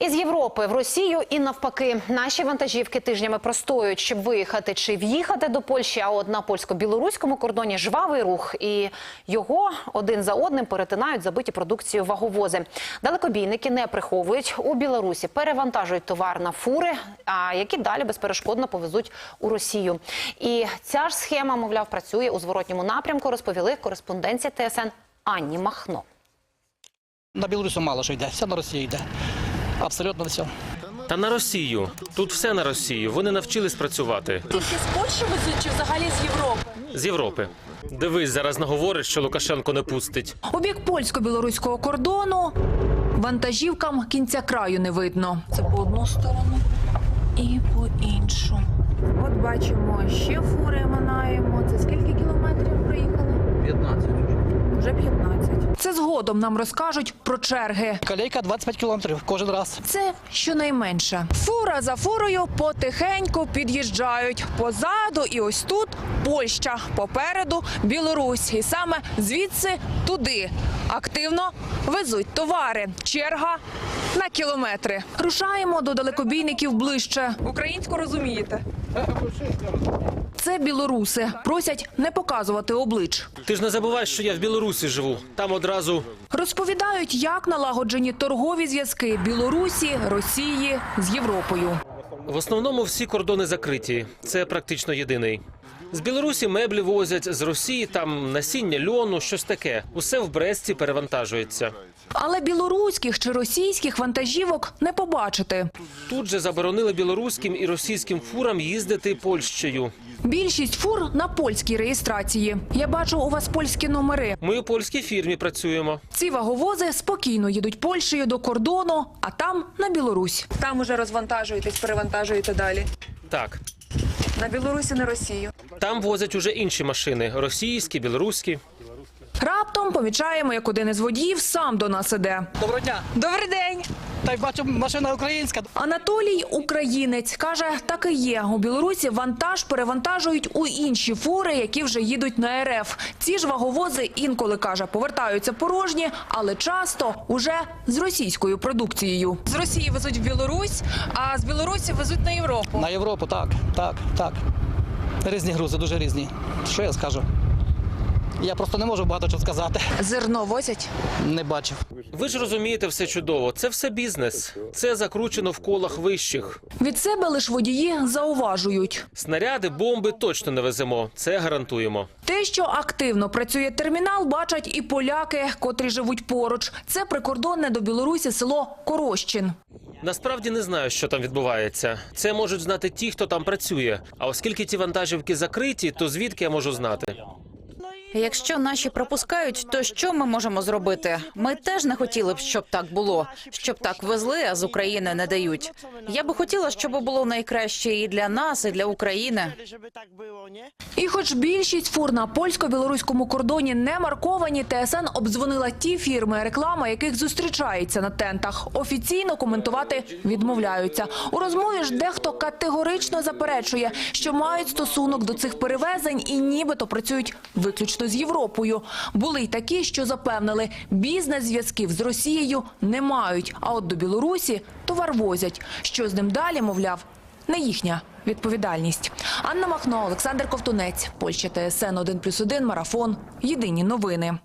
Із Європи в Росію і навпаки, наші вантажівки тижнями простоюють, щоб виїхати чи в'їхати до Польщі. А от на польсько-білоруському кордоні жвавий рух, і його один за одним перетинають забиті продукцією ваговози. Далекобійники не приховують у Білорусі, перевантажують товар на фури, а які далі безперешкодно повезуть у Росію. І ця ж схема, мовляв, працює у зворотньому напрямку. Розповіли кореспонденці ТСН Анні Махно. На Білорусі мало що йде, все на Росію йде. Абсолютно все. Та на Росію. Тут все на Росію. Вони навчились працювати Тільки з Польщі везуть чи взагалі з Європи? з Європи. Дивись, зараз наговорить, що Лукашенко не пустить. У бік польсько-білоруського кордону вантажівкам кінця краю не видно. Це по одну сторону і по іншу. От бачимо, ще фури минаємо. Це скільки кілометрів проїхали? 15. Вже 15. Згодом нам розкажуть про черги. Калейка 25 кілометрів кожен раз. Це щонайменше. Фура за фурою потихеньку під'їжджають. Позаду і ось тут Польща, попереду Білорусь. І саме звідси туди активно везуть товари. Черга на кілометри. Рушаємо до далекобійників ближче. Українську розумієте? Це білоруси. Просять не показувати облич. Ти ж не забувай, що я в Білорусі живу. Там одразу Розповідають, як налагоджені торгові зв'язки Білорусі, Росії з Європою. в основному всі кордони закриті. Це практично єдиний. З Білорусі меблі возять, з Росії там насіння льону, щось таке. Усе в Бресті перевантажується. Але білоруських чи російських вантажівок не побачити. Тут же заборонили білоруським і російським фурам їздити Польщею. Більшість фур на польській реєстрації. Я бачу у вас польські номери. Ми у польській фірмі працюємо. Ці ваговози спокійно їдуть Польщею до кордону, а там на Білорусь. Там уже розвантажуєтесь, перевантажуєте далі. Так, На Білорусі, на Росію. там возять уже інші машини: російські, білоруські. Раптом помічаємо, як один із водіїв сам до нас іде. Доброго дня. Добрий день. Та й бачу, машина українська. Анатолій українець каже, так і є. У Білорусі вантаж перевантажують у інші фури, які вже їдуть на РФ. Ці ж ваговози інколи каже, повертаються порожні, але часто уже з російською продукцією. З Росії везуть в Білорусь, а з Білорусі везуть на Європу. На Європу, так, так, так. Різні грузи, дуже різні. Що я скажу? Я просто не можу багато чого сказати. Зерно возять. Не бачив. Ви ж розумієте все чудово. Це все бізнес. Це закручено в колах вищих. Від себе лиш водії зауважують. Снаряди, бомби точно не веземо. Це гарантуємо. Те, що активно працює термінал, бачать і поляки, котрі живуть поруч. Це прикордонне до Білорусі село Корощин. Насправді не знаю, що там відбувається. Це можуть знати ті, хто там працює. А оскільки ті вантажівки закриті, то звідки я можу знати? Якщо наші пропускають, то що ми можемо зробити? Ми теж не хотіли б, щоб так було, щоб так везли, а з України не дають. Я би хотіла, щоб було найкраще і для нас, і для України. І хоч більшість фур на польсько-білоруському кордоні не марковані, ТСН обдзвонила ті фірми, реклама яких зустрічається на тентах. Офіційно коментувати відмовляються. У розмові ж дехто категорично заперечує, що мають стосунок до цих перевезень і нібито працюють виключно з Європою. Були й такі, що запевнили, бізнес-зв'язків з Росією не мають, а от до Білорусі товар возять. Що з ним далі, мовляв, не їхня відповідальність. Анна Махно, Олександр Ковтунець, Польща ТСН 1+,1, Марафон. Єдині новини.